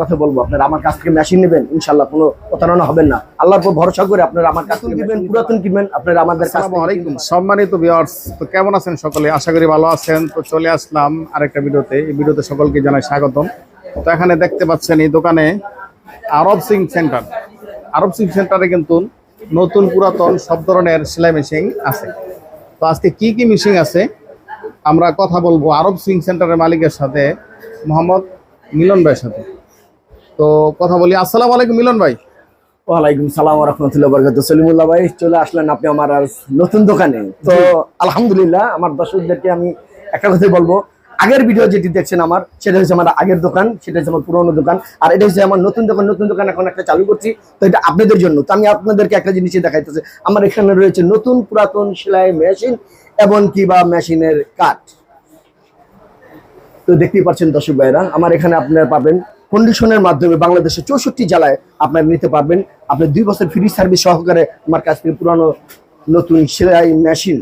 কথা বলব আপনারা আমার কাছ থেকে মেশিন নেবেন ইনশাল্লাহ কোনো প্রতারণা হবেন না। আল্লাহর উপর ভরসা করে আপনারা আমার কাছ থেকে কিনবেন পুরাতন কিনবেন আপনারা আমাদের আলাইকুম। সম্মানিত ভিউয়ার্স তো কেমন আছেন সকলে? আশা করি ভালো আছেন। তো চলে আসলাম আরেকটা ভিডিওতে। এই ভিডিওতে সকলকে জানাই স্বাগতম। তো এখানে দেখতে পাচ্ছেন এই দোকানে আরব সিং সেন্টার। আরব সিং সেন্টারে কিন্তু নতুন পুরাতন সব ধরনের সেলাই মেশিন আছে। তো আজকে কি কি মেশিন আছে? আমরা কথা বলব আরব সিং সেন্টারের মালিকের সাথে মোহাম্মদ মিলন ভাইয়ের সাথে। তো কথা বলি আসসালামু আলাইকুম মিলন ভাই। ওয়ালাইকুম সালাম রহমতুল্লাহ বরকাত সলিমুল্লাহ ভাই চলে আসলেন আপনি আমার আর নতুন দোকানে। তো আলহামদুলিল্লাহ আমার দর্শকদেরকে আমি একটা কথাই বলব। আগের ভিডিও যেটি দেখছেন আমার সেটা হচ্ছে আমার আগের দোকান সেটা হচ্ছে আমার পুরোনো দোকান আর এটা হচ্ছে আমার নতুন দোকান নতুন দোকান এখন একটা চালু করছি। তো এটা আপনাদের জন্য। তো আমি আপনাদেরকে একটা জিনিস দেখাইতেছি। আমার এখানে রয়েছে নতুন পুরাতন সেলাই মেশিন এমনকি বা মেশিনের কাঠ। তো দেখতেই পাচ্ছেন দর্শক ভাইরা আমার এখানে আপনারা পাবেন কন্ডিশনের মাধ্যমে বাংলাদেশের চৌষট্টি জেলায় আপনারা নিতে পারবেন। আপনি দুই বছর ফ্রি সার্ভিস সহকারে আমার কাছ থেকে পুরানো নতুন সেলাই মেশিন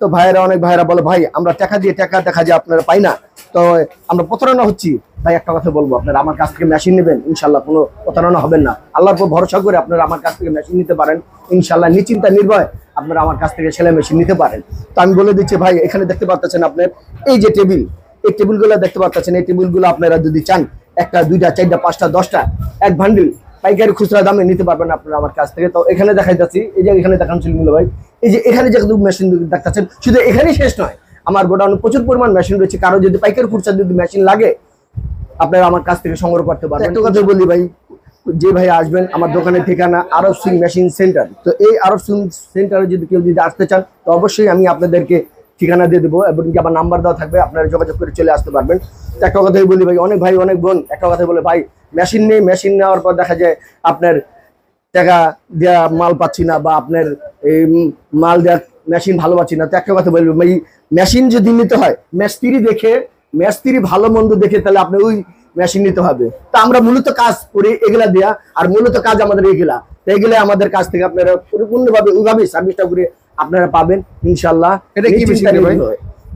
তো ভাইয়েরা, অনেক ভাইয়েরা বলে, ভাই, আমরা টাকা দিয়ে টাকা দেখা যায় আপনারা পাই না। তো আমরা প্রতারণা হচ্ছি। ভাই, একটা কথা বলব, আপনারা আমার কাছ থেকে মেশিন নেবেন। ইনশাল্লাহ কোনো প্রতারণা হবেন না। আল্লাহর উপর ভরসা করে আপনারা আমার কাছ থেকে মেশিন নিতে পারেন। ইনশাল্লাহ নিশ্চিন্তা নির্ভয় আপনারা আমার কাছ থেকে সেলাই মেশিন নিতে পারেন। তো আমি বলে দিচ্ছি, ভাই, এখানে দেখতে পাচ্ছেন আপনার এই যে টেবিল, এই টেবিলগুলো দেখতে পাচ্ছেন এই টেবিলগুলো আপনারা যদি চান একটা দুইটা চারটা পাঁচটা দশটা এক ভান্ডিল পাইকারি খুচরা দামে নিতে পারবেন আপনারা আমার কাছ থেকে। তো এখানে দেখাই যাচ্ছি এই যে এখানে দেখান ছিল ভাই এই যে এখানে যে মেশিন দেখাচ্ছেন শুধু এখানেই শেষ নয় আমার গোডাউনে প্রচুর পরিমাণ মেশিন রয়েছে। কারও যদি পাইকারি খুচরা যদি মেশিন লাগে আপনারা আমার কাছ থেকে সংগ্রহ করতে পারবেন। একটা কথা বলি ভাই যে ভাই আসবেন আমার দোকানের ঠিকানা আরব সিং মেশিন সেন্টার তো এই আরব সিং সেন্টারে যদি কেউ যদি আসতে চান তো অবশ্যই আমি আপনাদেরকে ঠিকানা দিয়ে দেবো এবং কি আমার নাম্বার দেওয়া থাকবে, আপনারা যোগাযোগ করে চলে আসতে পারবেন। একটা কথাই বলি ভাই, অনেক ভাই, অনেক বোন, একটা কথা বলে, ভাই মেশিন নেই মেশিন নেওয়ার পর দেখা যায় আপনার টাকা দেওয়া মাল পাচ্ছি না বা আপনার এই মাল দেওয়া মেশিন ভালো পাচ্ছি না। তো একটা কথা বলব ভাই মেশিন যদি নিতে হয় মেস্ত্রি দেখে মেস্ত্রি ভালো মন্দ দেখে তাহলে আপনি ওই মেশিন নিতে হবে। তা আমরা মূলত কাজ করি এগুলা দেয়া, আর মূলত কাজ আমাদের এগুলা। তো এগুলা আমাদের কাছ থেকে আপনারা পরিপূর্ণভাবে ওইভাবে সার্ভিসটা করে আপনারা পাবেন ইনশাল্লাহ এটা কি নিশ্চিন্তা ভাই?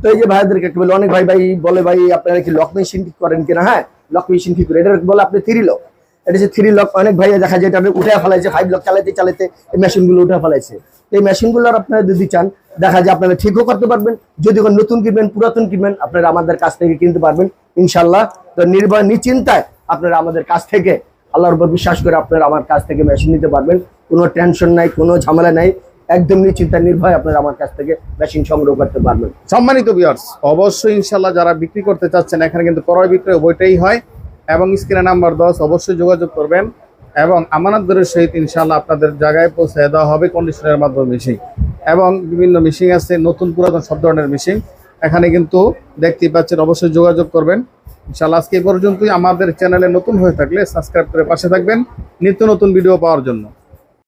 তো এই যে ভাইদেরকে বলে অনেক ভাই ভাই বলে ভাই আপনারা কি লক মেশিন ঠিক করেন কিনা? হ্যাঁ লক মেশিন ঠিক করে। এটা বলে আপনি থ্রি লক এটা হচ্ছে থ্রি লক অনেক ভাই দেখা যায় এটা উঠে ফেলাইছে ফাইভ লক চালাইতে চালাইতে এই মেশিনগুলো উঠে ফেলাইছে। এই মেশিনগুলো আপনারা যদি চান দেখা যায় আপনারা ঠিকও করতে পারবেন যদি কোনো নতুন কিনবেন পুরাতন কিনবেন আপনারা আমাদের কাছ থেকে কিনতে পারবেন ইনশাল্লাহ তো নির্ভয় নিশ্চিন্তায় আপনারা আমাদের কাছ থেকে আল্লাহর উপর বিশ্বাস করে আপনারা আমার কাছ থেকে মেশিন নিতে পারবেন। কোনো টেনশন নাই কোনো ঝামেলা নাই। একদম নিশ্চিন্তা নির্ভয় আপনারা আমার কাছ থেকে মেশিন সংগ্রহ করতে পারবেন। সম্মানিত ভিউয়ার্স অবশ্যই ইনশাল্লাহ যারা বিক্রি করতে চাচ্ছেন, এখানে কিন্তু ক্রয় বিক্রয় বইটাই হয়। এবং স্ক্রিনে নাম্বার দশ, অবশ্যই যোগাযোগ করবেন। এবং আমানতদারের সহিত ইনশাল্লাহ আপনাদের জায়গায় পৌঁছে দেওয়া হবে কন্ডিশনের মাধ্যমে মেশিন এবং বিভিন্ন মেশিন আছে, নতুন পুরাতন সব ধরনের মেশিন এখানে কিন্তু দেখতেই পাচ্ছেন, অবশ্যই যোগাযোগ করবেন। ইনশাল্লাহ আজকে পর্যন্তই। আমাদের চ্যানেলে নতুন হয়ে থাকলে সাবস্ক্রাইব করে পাশে থাকবেন। নিত্য নতুন ভিডিও পাওয়ার জন্য।